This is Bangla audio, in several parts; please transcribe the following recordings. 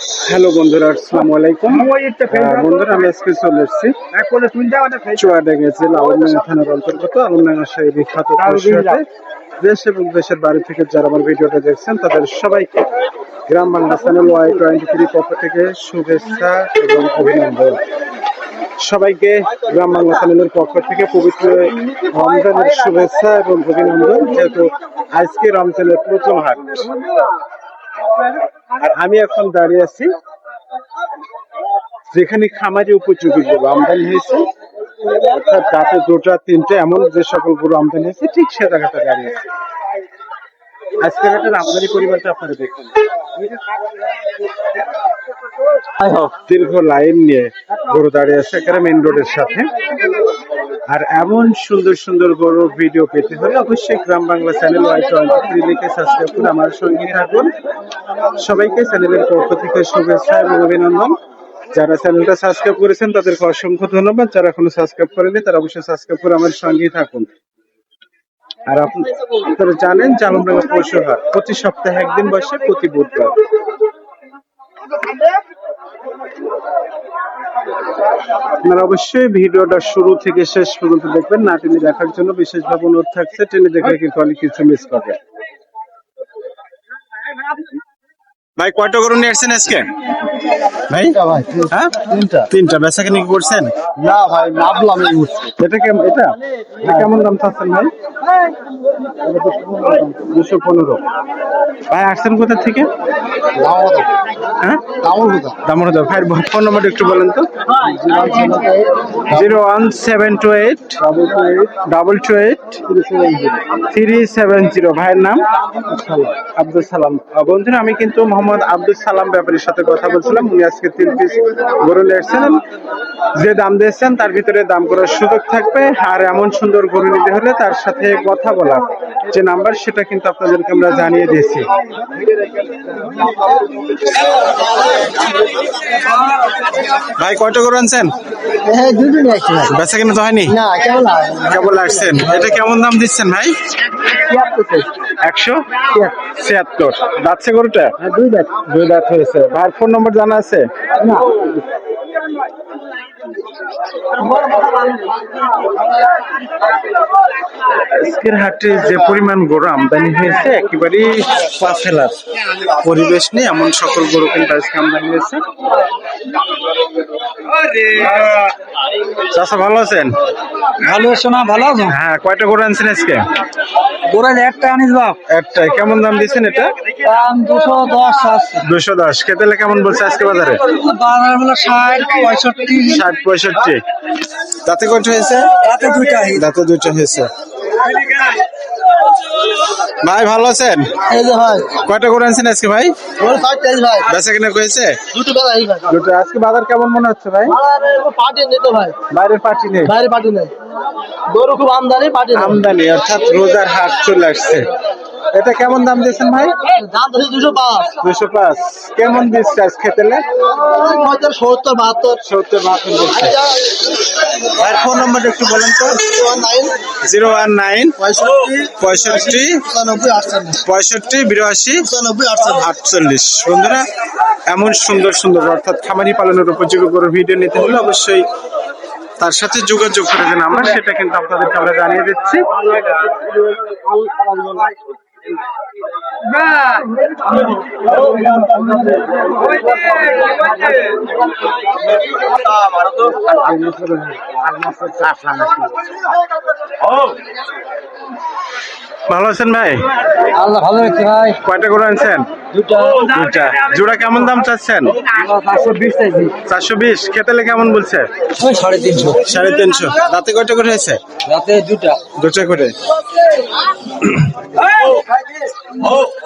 হ্যালো বন্ধুরা আসসালামু আলাইকুম। বন্ধুরা আমি আজকে চলে এসেছি চুয়াডাঙ্গা জেলা আলমডাঙ্গা থানার অন্তর্গত সেই বিখ্যাত দেশ এবং দেশের বাড়ি থেকে যারা আমার ভিডিওটা দেখছেন তাদের সবাইকে Gram Bangla channel y twenty three পক্ষ থেকে শুভেচ্ছা এবং অভিনন্দন। সবাইকে গ্রাম বাংলা চ্যানেলের পক্ষ থেকে পবিত্র রমজানের শুভেচ্ছা এবং অভিনন্দন যেহেতু আজকে রমজানের প্রথম হাট। আর আমি এখন দাঁড়িয়ে আছি যেখানে খামারি উপযোগী গরু আমদানি হয়েছে। অর্থাৎ রাতে দুটা তিনটে এমন যে সকল গরু আমদানি হয়েছে ঠিক সে জায়গাটা দাঁড়িয়ে আছে। আজকের একটা আমদানি পরিমাণটা আপনারা দেখুন। দীর্ঘ লাইন নিয়ে গরু দাঁড়িয়ে আছে এখানে মেইন রোডের সাথে। আর এমন সুন্দর সুন্দর গরু ভিডিও পেতে হলে অবশ্যই Gram Bangla channel y twenty three লিখে সাবস্ক্রাইব করে আমার সঙ্গে থাকুন। সবাইকে চ্যানেলের পক্ষ থেকে শুভেচ্ছা এবং অভিনন্দন। যারা চ্যানেলটা সাবস্ক্রাইব করেছেন, তাদেরকে অসংখ্য ধন্যবাদ। যারা এখনও সাবস্ক্রাইব করেনি তারা অবশ্যই সাবস্ক্রাইব করে আমার সঙ্গেই থাকুন। আর আপনি- আপনারা জানেন জালমডাঙ্গা পশু হাট প্রতি সপ্তাহে একদিন বসে, প্রতি বুধবার। আপনারা অবশ্যই ভিডিওটা শুরু থেকে শেষ পর্যন্ত দেখবেন, না টেনে দেখার জন্য বিশেষভাবে অনুরোধ থাকছে, টেনে দেখে কিন্তু অনেক কিছু মিস করবে ভাই কয়টা গরু নিয়ে আসছেন আজকে? ভাই? হ্যাঁ? তিনটা। তিনটা। বেচা কিনে কি করছেন? না ভাই এই মুহূর্তে। এটা কেমন এটা? কেমন দাম চাচ্ছেন ভাই? দুশো পনেরো। ভাই আসছেন কোথা থেকে? হ্যাঁ? ভাই ফোন নম্বরটা একটু বলেন তো। Zero one seven two eight double two eight three seven zero three seven zero. ভাইয়ের নাম? আব্দুল সালাম। বন্ধুরা আমি কিন্তু মোহাম্মদ আব্দুল সালাম ব্যাপারীর সাথে কথা বলছিলাম। উনি আজকে তিন পিস গরু নিয়েছেন যে দাম দিয়েছেন তার ভিতরে দাম করার সুযোগ থাকবে। আর এমন সুন্দর গরু নিতে হলে তার সাথে কথা বলা। যে নাম্বার সেটা কিন্তু আপনাদেরকে আমরা জানিয়ে দিয়েছি। ভাই কয়টা গরু আনছেন? হ্যাঁ বেচা কিনা তো হয়নি? কেমন কেবল আসছেন। এটা কেমন দাম দিচ্ছেন ভাই? একশো? ছিয়াত্তর। যাচ্ছে গরুটা? হ্যাঁ দুই দেখ দুই দাঁত হয়েছে ভাইয়ের ফোন নম্বর জানা আছে আজকের হাটে যে পরিমাণ গরু আমদানি হয়েছে একেবারেই পা পরিবেশ নেই এমন সকল গরু কিন্তু আজকে আমদানি হয়েছে চাষা ভালো আছেন? ভালো আছো না ভালো আছো? হ্যাঁ কয়টা গরু আনছেন আজকে? গোড়ায় একটা আনিস বাপ। একটাই কেমন দাম দিচ্ছেন এটা? দাম দুশো দশ আছে। দুশো দশ। খেতেলে কেমন বলছে আজকে বাজারে? বাজার হলো ষাট পঁয়ষট্টি। ষাট পঁয়ষট্টি। দাঁতে কয়টা হয়েছে? তাতে দুইটা। দাঁতে দুইটা হয়েছে। ভাই ভালো আছেন? এই যে ভাই। কয়টা করে আনছেন আজকে ভাই? ওর চাইছ ভাই। বেচা কিনা কইছে দুটো বেলা এই ভাই। দুটো। আজকে বাজার কেমন মনে হচ্ছে ভাই? পার্টি নেই তো ভাই। বাইরের পার্টি নেই? বাইরে পার্টি নেই। গরু খুব আমদানি পার্টি আমদানি অর্থাৎ রোজার হাট চলে আসছে। এটা কেমন দাম দিয়েছেন ভাই? দুশো পাঁচ। কেমন দিচ্ছে আজ খেতেলে সত্তর বাহাত্তর। সত্তর বাহাত্তর দিচ্ছে। ফোন নম্বরটা একটু বলেন তো। জিরো ওয়ান নাইন পঁয়ষট্টি পঁয়ষট্টি বিরাশি আটচল্লিশ। বন্ধুরা এমন সুন্দর সুন্দর অর্থাৎ খামারি পালনের উপযোগী করে ভিডিও নিতে হলে অবশ্যই তার সাথে যোগাযোগ করে দেন আমরা। সেটা কিন্তু আপনাদেরকে আমরা জানিয়ে দিচ্ছি। ভালো আছেন ভাই? আল্লাহ ভালো রেখে ভাই। কয়টা করে আনছেন? দুটা দুইটা। জোড়া কেমন দাম চাচ্ছেন? চারশো বিশ খেতেলে কেমন বলছে? সাড়ে তিনশো। সাড়ে তিনশো। রাতে কয়টা করে হয়েছে? রাতে দুটা দুটা করে। Oh.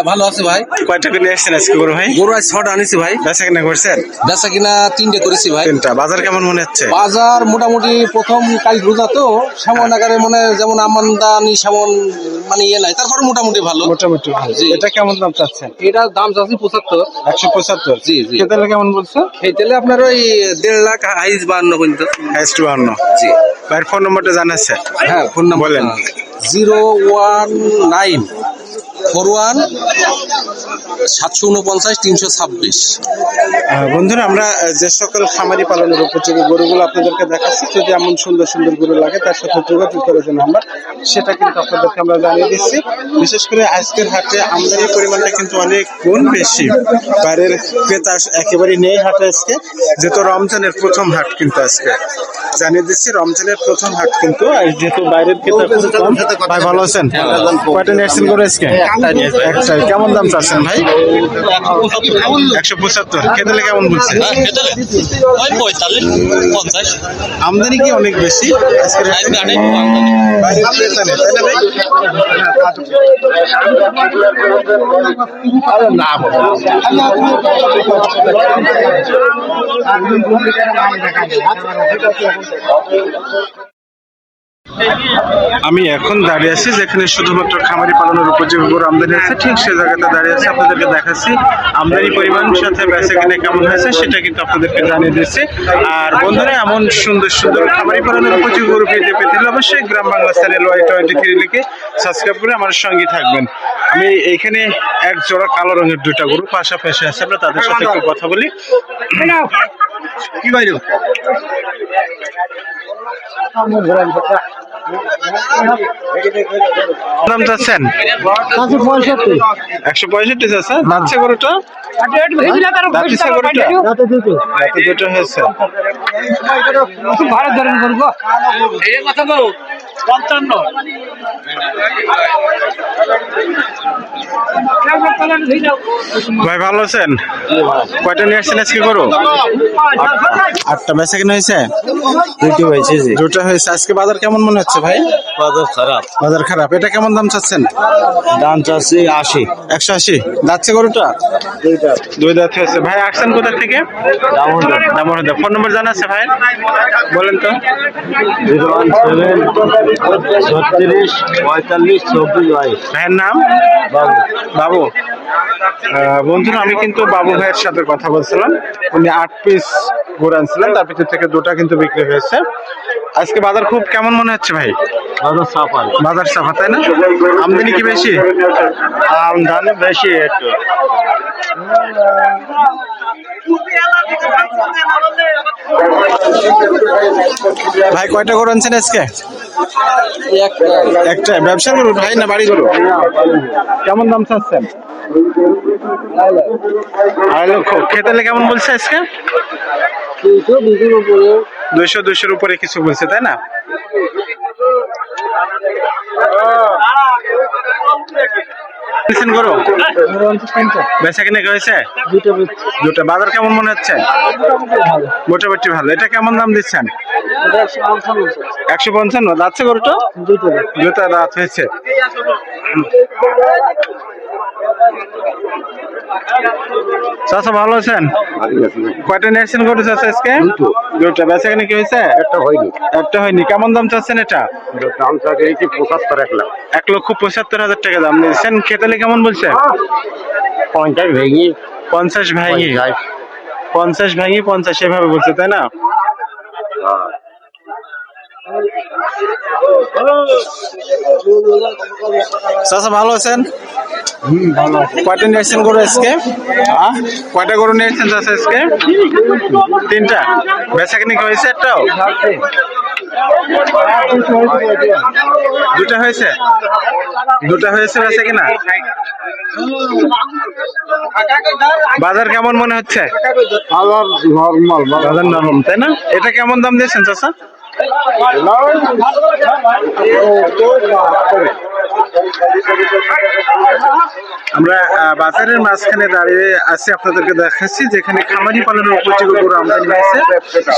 হ্যাঁ ভালো আছে ভাই। কয়টা করে নিয়ে এসছেন আজকে গরু ভাই? গরু আজ ছটা আনিছি ভাই। বেচা কিনা করছেন? বেচা কিনা তিনটে করেছি ভাই। তিনটা। বাজার কেমন মনে হচ্ছে? বাজার মোটামুটি প্রথম কাল রোজা তো সেমন আকারে মানে যেমন আমদানি সেমন মানে ইয়ে নাই তারপর মোটামুটি ভালো। মোটামুটি ভালো। জি। এটা কেমন দাম চাচ্ছেন? এটার দাম চাচ্ছি পঁচাত্তর। একশো পঁচাত্তর। জি, জি। খেতে কেমন বলছো? খেতেলে আপনার ওই দেড় লাখ হাইস বান্ন পর্যন্ত। হাইস্ট বাহান্ন। জি। ভাইয়ের ফোন নম্বরটা জানাচ্ছে হ্যাঁ ফোন নাম্বার বলেন। Zero one nine four one সাতশো উনপঞ্চাশ তিনশো ছাব্বিশ। বন্ধুরা আমরা যে সকল খামারি পালনের উপযোগী গরুগুলো আপনাদেরকে দেখাচ্ছি যদি এমন সুন্দর সুন্দর গরু লাগে তার সাথে যোগাযোগ করে যে নাম্বার সেটা কিন্তু আপনাদেরকে আমরা জানিয়ে দিচ্ছি। বিশেষ করে আজকের হাটে আমদানির পরিমাণটা কিন্তু অনেক গুণ বেশি। বাইরের ক্রেতা একেবারেই নেই হাটে আজকে যেহেতু রমজানের প্রথম হাট কিন্তু আজকে। জানিয়ে দিচ্ছি রমজানের প্রথম হাট কিন্তু আর যেহেতু বাইরের ক্রেতা খুব ভাই ভালো আছেন? কয়টা নিয়ে আসছেন করে আজকে? কেমন দাম চাচ্ছেন ভাই? একশো পঁচাত্তর। খেতে কেমন বলছে? আমদানি কি অনেক বেশি? না? আমি এখন দাঁড়িয়ে আছি যেখানে শুধুমাত্র খামারি পালনের উপযোগী গরু আমদানি আছে ঠিক সে জায়গাতে দাঁড়িয়ে আছে, আপনাদেরকে দেখাচ্ছি। আমদানি পরিমাণ সাথে বেচা কিনে কেমন হয়েছে সেটা কিন্তু আপনাদেরকে জানিয়ে দিচ্ছি। আর বন্ধুরা, এমন সুন্দর সুন্দর খামারি পালনের উপযোগী গরু পেতে পেতে অবশ্যই Gram Bangla channel y twenty three লিখে সাবস্ক্রাইব করে আমার সঙ্গে থাকবেন। আমি এইখানে এক জোড়া কালো রঙের দুইটা গরু পাশাপাশি আছে, আমরা তাদের সাথে একটু কথা বলি। কি বাইরে দাম চাচ্ছেন একশো পঁয়ষট্টি চাচ্ছে নাচছে গরুটা? নাচছে গরুটা দুটো। হয়েছে। ভারত ধরেন করব পঞ্চান্ন। ভাই ভালো আছেন? কয়টা নিয়ে আসছেন আজকে গরু? আটটা বেচা কিনা হয়েছে? দুটি হয়েছে দুটো হয়েছে। আজকে বাজার কেমন মনে হচ্ছে ভাই? বাজার খারাপ। বাজার খারাপ। এটা কেমন দাম চাচ্ছেন? দাম চাচ্ছি আশি। একশো আশি। যাচ্ছে গরুটা? দুই দাঁত হয়েছে ভাই আসছেন কোথা থেকে? দামোহর ফোন নম্বর জানা আছে ভাই? বলেন তো। ছত্রিশ পঁয়তাল্লিশ চব্বিশ বাইশ। ভাইয়ের নাম? বাবু। আহ, বন্ধুরা আমি কিন্তু বাবু ভাইয়ের সাথে কথা বলছিলাম। উনি আট পিস গরু আনছিলেন তার ভিতর থেকে দুটা কিন্তু বিক্রি হয়েছে। আজকে বাজার খুব কেমন মনে হচ্ছে ভাই? বাজার সাফাল বাজার সাফা তাই না? আমদানি কি বেশি? আমদানি বেশি একটু। ভাই কয়টা গরু আনছেন আজকে? একটা। ব্যবসা গরু ভাই না বাড়ি গরু কেমন দাম চাচ্ছেন? আড়াই লক্ষ। খেতে কেমন বলছে আজকে? দুইশো দুইশোর উপরে কিছু বলছে তাই না? কিনছেন গরু বেচা কিনে হয়েছে দুটো বাজার কেমন মনে হচ্ছে? মোটামুটি ভালো। এটা কেমন দাম দিচ্ছেন? একশো পঞ্চান্ন। যাচ্ছে গরুটা? দুটা রাত হয়েছে। চাচা ভালো আছেন? কয়টা নিয়েছেন গরু চাচা আজকে? দুটো। বেচা কিনে কি হয়েছে? একটা হয়নি। একটা হয়নি। কেমন দাম চাচ্ছেন এটা? দাম থাকে কি পঁচাত্তর এক লাখ। এক লক্ষ পঁচাত্তর হাজার টাকা দাম নিয়েছেন। খেতালে কেমন বলছে? পঞ্চাশ ভেঙে। পঞ্চাশ ভাঙি। পঞ্চাশ। পঞ্চাশ ভাঙি পঞ্চাশ এভাবে বলছে তাই না? চাচা ভালো আছেন? কয়টা নিয়েছেন গরু আজকে? আহ? কয়টা গরু নিয়েছেন চাচা আজকে? তিনটা। বেচা কিনে হয়েছে একটাও? দুটা হয়েছে? দুটা হয়েছে বেচা কিনা? বাজার কেমন মনে হচ্ছে? আবার নর্মাল বাজার নরম তাই না? এটা কেমন দাম দিয়েছেন চাচা? લાવ તો વાત કરે আমরা বাজারের মাঝখানে দাঁড়িয়ে আছি আপনাদেরকে দেখাচ্ছি যেখানে খামারি পালনের উপযোগী গরু আমদানি হয়েছে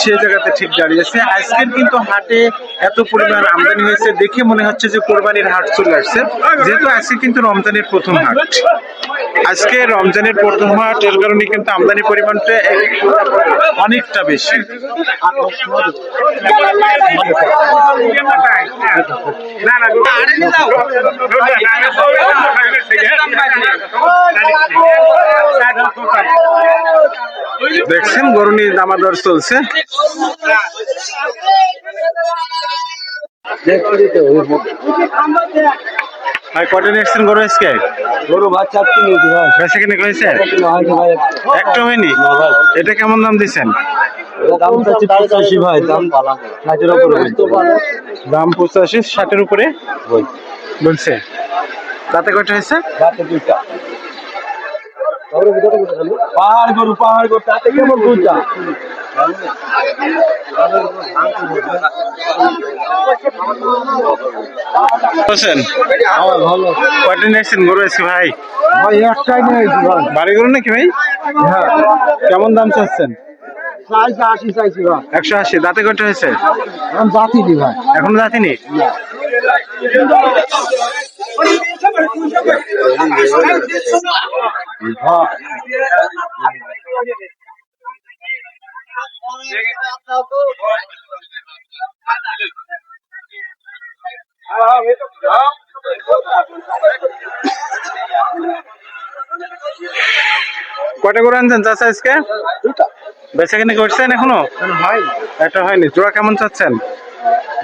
সেই জায়গাতে ঠিক দাঁড়িয়েছে আজকের কিন্তু হাটে এত পরিমাণ আমদানি হয়েছে দেখে মনে হচ্ছে যে কোরবানির হাট চলে আসছে যেহেতু আজকে কিন্তু রমজানের প্রথম হাট আজকে রমজানের প্রথম হাট এর কারণে কিন্তু আমদানি পরিমাণটা অনেকটা বেশি দেখছেন গরু নিয়ে দামাদর চলছে। ভাই কটা নিয়েছেন গরু আজকে? গরু বাচ্চা কিনেছি ভাই বেশি কিনে হয়েছে একটা হয়নি? এটা কেমন দাম দিচ্ছেন? দাম পঁচাশি ভাই দাম ষাটের উপরে। দাম পঁচাশি ষাটের উপরে? বলছে। তাতে কটা হয়েছে? রাতে দুইটা। পাহাড় গরু পাহাড় গরু তাতে কেমন দুইটা? বলছেন? ভালো। কটা নিয়েছেন গরু আজকে ভাই? ভাই একটাই নিয়েছি ভাই। বাড়ি গরু নাকি ভাই? হ্যাঁ। কেমন দাম চাচ্ছেন চাইছি আশি চাইছি ভাই একশো আশি দাঁতে কটা হয়েছে আমি জাতি দি ভাই এখনও যাতিনি কটা করে আনছেন আজকে? বেচা কিনে করছেন এখনও? ভাই একটা হয়নি। জোড়া কেমন চাচ্ছেন?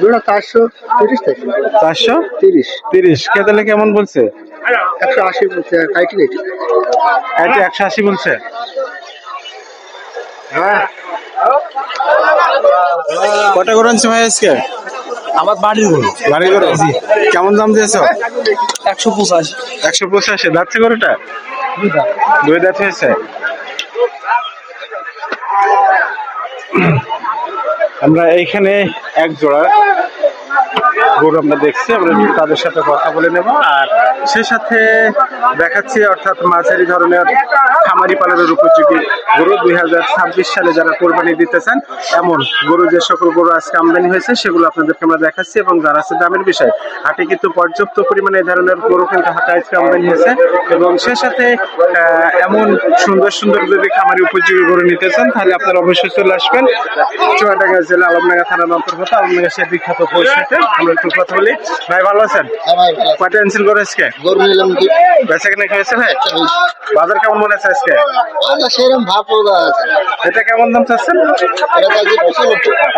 দুটো চারশো তিরিশ চারশো? তিরিশ। কেমন বলছে? একশো আশি বলছে কাইটি কাইটি একশো আশি বলছে। হ্যাঁ। কটা করে আনছে ভাই আজকে? আমার বাড়ির গরু। কেমন দাম দিয়েছ? একশো পঁচাশি। একশো পঁচাশি। যাচ্ছে গরুটা? দুই দাঁত হয়েছে আমরা এইখানে এক জোড়া গরু আমরা দেখছি, আমরা তাদের সাথে কথা বলে নেব। আর সে সাথে দেখাচ্ছি, অর্থাৎ মাঝারি ধরনের খামারি পালনের উপযোগী গরু দুই হাজার ছাব্বিশ সালে যারা কোরবানি দিতে চান এমন গরু যে সকল গরু আজকে আমদানি হয়েছে সেগুলো আপনাদেরকে আমরা দেখাচ্ছি এবং যারা আছে দামের বিষয় হাটে কিন্তু পর্যাপ্ত পরিমাণে এই ধরনের গরু কিন্তু হাটে আজকে আমদানি হয়েছে এবং সে সাথে এমন সুন্দর সুন্দর যদি খামারি উপযোগী গরু নিতে চান তাহলে আপনারা অবশ্যই চলে আসবেন। চুয়াডাঙ্গা জেলা আলমডাঙ্গা থানার অন্তর্গত আলমডাঙ্গা সে বিখ্যাত পরিষদে আমরা একটু কথা বলি। ভাই ভালো আছেন? কয়টা এনসিল করে আজকে? বেচা কিনে হয়েছে ভাই? বাজার কেমন মনে আছে আজকে? সেরকম ভাব আছে এটা কেমন দাম চাচ্ছেন?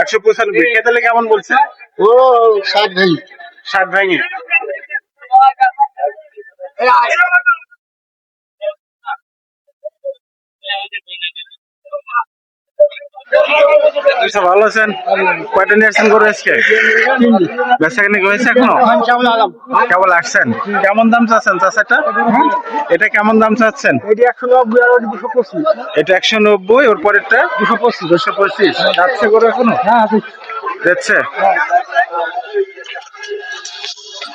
একশো পঁচানব্বই। খেতালে কেমন বলছে? ও ষাট ভাই ষাট ভাঙে। আচ্ছা ভালো আছেন? কয়টা নিয়ে আসছেন আজকে? বেচা কিনে হয়েছে এখনও? কেবল আসছেন? কেমন দাম চাচ্ছেন চাষাটা এটা কেমন দাম চাচ্ছেন? এটি একশো নব্বই আর দুশো পঁচিশ ওর পরেরটা? দুশো পঁচিশ। দুশো পঁচিশ যাচ্ছে করে এখনও? যাচ্ছে?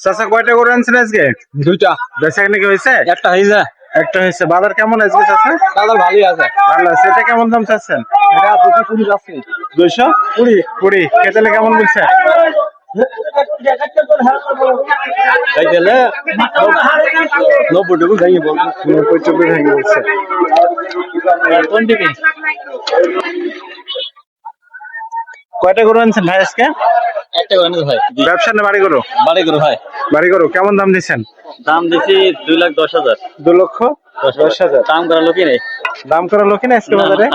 চাচা কয়টা করে আনছেন আজকে? দুইটা। বেচা নাকি হয়েছে? একটা হয়েছে। একটা হয়েছে। বাজার কেমন আজকে চাচা? দাদার ভালোই আছে। ভালো আছে। এটা কেমন দাম চাচ্ছেন? এটা দুশো কুড়ি দুইশো? কুড়ি। কুড়ি। খেতেলে কেমন বলছে? তাই গেলে নব্বই ভেঙে নব্বই ভেঙে বলছে কোন দিকে কয়টা গরু আনছেন ভাই আজকে? একটা করে নিস ভাই। ব্যবসা না বাড়ি গরু? বাড়ি করে ভাই। বাড়ি গরু কেমন দাম দিচ্ছেন? দাম দিছি দুই লাখ দশ হাজার। দু লক্ষ দশ হাজার। দাম করার লোকই নেই। দাম করা লোকই না আজকে বাজারে।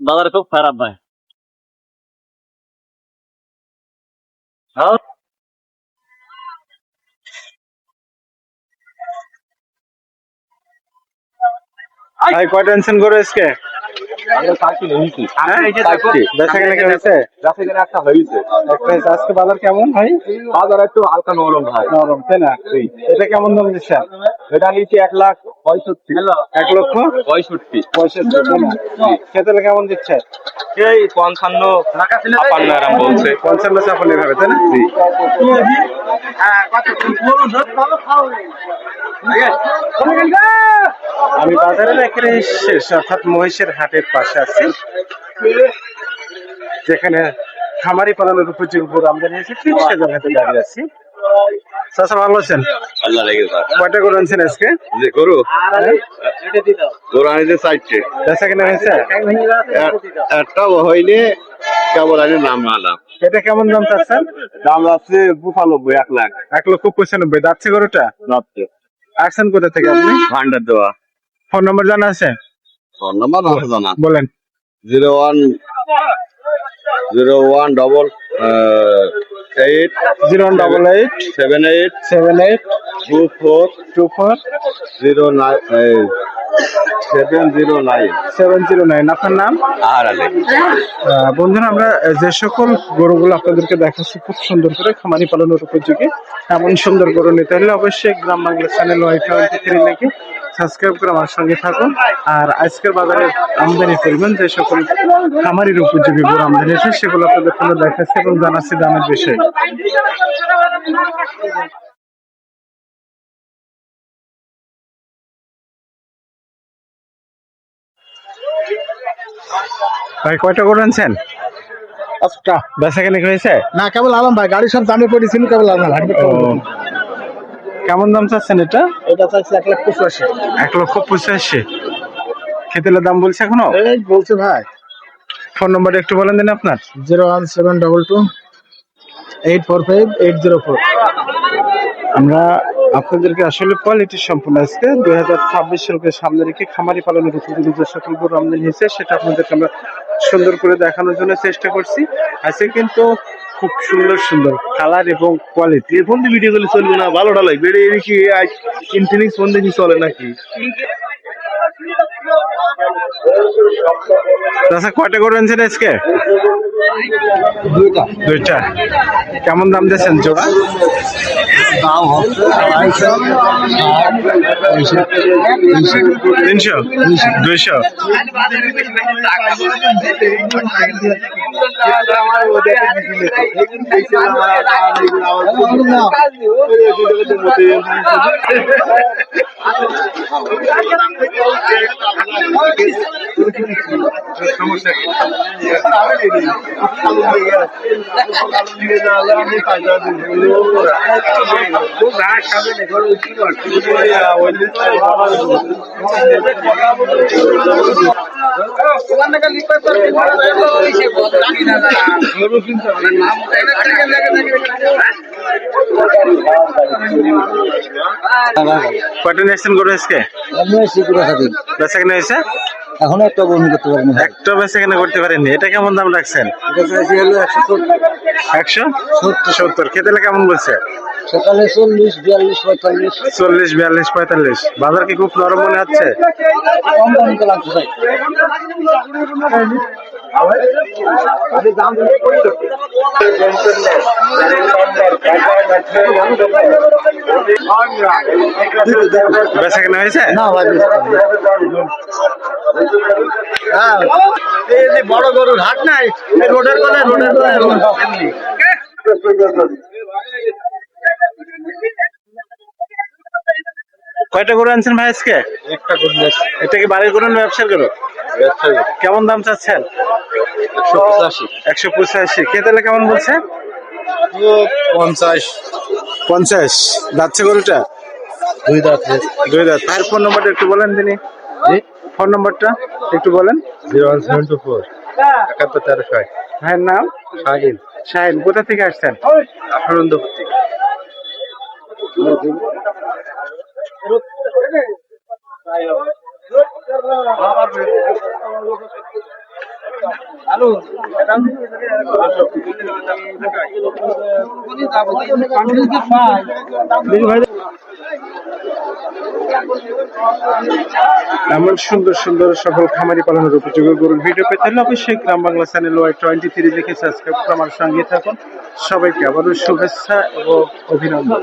বাজার খুব খারাপ ভাই। হ্যাঁ ভাই কয় টেনশন করো হ্যাঁ, আজকে? বাজার কেমন ভাই? বাজার একটু হালকা নরম ভাই। নরম তাই না? এটা কেমন দাম দিচ্ছে এটা নিচে এক লাখ পঁয়ষট্টি। এক লক্ষ পঁয়ষট্টি। পঁয়ষট্টি খেতে কেমন দিচ্ছে? এই পঞ্চান্ন। ছাপান্ন আরাম বলছে। পঞ্চান্ন চাপান্ন হবে তাই না? আমি বাজারের একেবারে শেষ অর্থাৎ মহিষের হাটের পাশে আছি। যেখানে খামারি পালনের উপযোগী গরু আমদানি হয়েছে ঠিক সে জায়গাতে দাঁড়িয়ে আছি। চাচা ভালো আছেন? আল্লাহ রেগে কয়টা গরু আনছেন আজকে? যে গরু? গরু আনিতে চাইছে বেচা কেনা হয়েছে? একটা হইলে কেবল আমি নাম আলাম। এটা কেমন দাম চাচ্ছেন? দাম আছে বুফানব্বই এক লাখ। এক লক্ষ পঁচানব্বই। যাচ্ছে গরুটা? রাত্রে আসছেন কোথা থেকে আপনি? ভান্ডার দেওয়া। ফোন নম্বর জানা আছে? ফোন নাম্বার আছে জানা। বলেন। Zero one zero one double eight zero double eight seven eight seven eight two four two four zero nine seven zero nine seven zero nine আপনার নাম? আর আলে। বন্ধুরা আমরা যে সকল গরুগুলো আপনাদেরকে দেখাচ্ছি খুব সুন্দর করে খামারি পালনের উপযোগী এমন সুন্দর গরু নিতে হলে অবশ্যই গ্রাম বাংলা চ্যানেল ওয়াইফাই লিখে সাবস্ক্রাইব করে আমার সঙ্গে থাকুন। আর আজকের বাজারে আমদানি করবেন যে সকল খামারির উপযোগী গরু আমদানি আছে সেগুলো আপনাদের সামনে দেখাচ্ছি এবং জানাচ্ছি দামের বিষয়ে। ভাই কয়টা গরু আনছেন? পাঁচটা। বেচা কেনা হয়েছে না কেবল আলাম ভাই গাড়ির সব দামে পড়েছিল কেবল আলাম কেমন দাম চাচ্ছেন এটা? এটা চাইছে এক লাখ পঁচাশি। এক লক্ষ পঁচাশি। খেতেলের দাম বলছে এখনও? এই বলছে ভাই। ফোন নম্বর একটু বলেন দিন আপনার। Zero one seven double two eight four five eight zero four. আমরা আপনাদেরকে আসলে কোয়ালিটি সম্পূর্ণ আজকে। দুই হাজার ছাব্বিশ সালকে সামনে রেখে খামারি পালনের উপযোগী যে সকল গরু আমদানি হয়েছে সেটা আপনাদেরকে আমরা সুন্দর করে দেখানোর জন্য চেষ্টা করছি। আজকে কিন্তু খুব সুন্দর সুন্দর কালার এবং কোয়ালিটি ফোন দিয়ে ভিডিও করলে চলবে না ভালো ঢালাই বেড়ে কি ইনফিনিক্স ফোন দিয়ে চলে নাকি? আচ্ছা কয়টা আনছেন আজকে? দুইটা। দুইটা। কেমন দাম দিয়েছেন জোড়া? দাম হচ্ছে তিনশো? দুইশো? কয়টা নিয়েছেন গরু আজকে? কেনা হয়েছে এখন একটা বমি করতে পারেনি একটা বেচা কেনা করতে পারেননি এটা কেমন দাম রাখছেন? একশো একশো সত্তর খেতে কেমন বলছে? সকালে চল্লিশ বিয়াল্লিশ পঁয়তাল্লিশ। চল্লিশ বিয়াল্লিশ পঁয়তাল্লিশ। বাজার কি খুব নরম মনে হচ্ছে? কম দামি তো লাগছে ভাই বেচা কেনা হয়েছে? না হ্যাঁ বড় গরুর হাট নাই রোডের কোলে রোডের কোলে কয়টা গরু আনছেন ভাই আজকে? একটা গরু এটা কি বাড়ির গরু না ব্যবসার গরু? কেমন দাম চাচ্ছেন? একশো পঁচাশি। খেতে হলে কেমন বলছে? পঞ্চাশ। পঞ্চাশ। যাচ্ছে গরুটা? দুই দাঁত দুই দাঁত। ভাইয়ের ফোন নম্বরটা একটু বলেন তিনি। ফোন নম্বরটা একটু বলেন। Zero one seven two four. একাত্তর তেরো ছয় ভাইয়ের নাম? শাহিন। শাহিন কোথা থেকে আসছেন? আনন্দপুর এমন সুন্দর সুন্দর সকল খামারি পালনের উপযোগী গরুর ভিডিও পেতে হলে অবশ্যই Gram Bangla channel y twenty three লিখে সাবস্ক্রাইব করে আমার সঙ্গে থাকুন। সবাইকে আবারও শুভেচ্ছা এবং অভিনন্দন।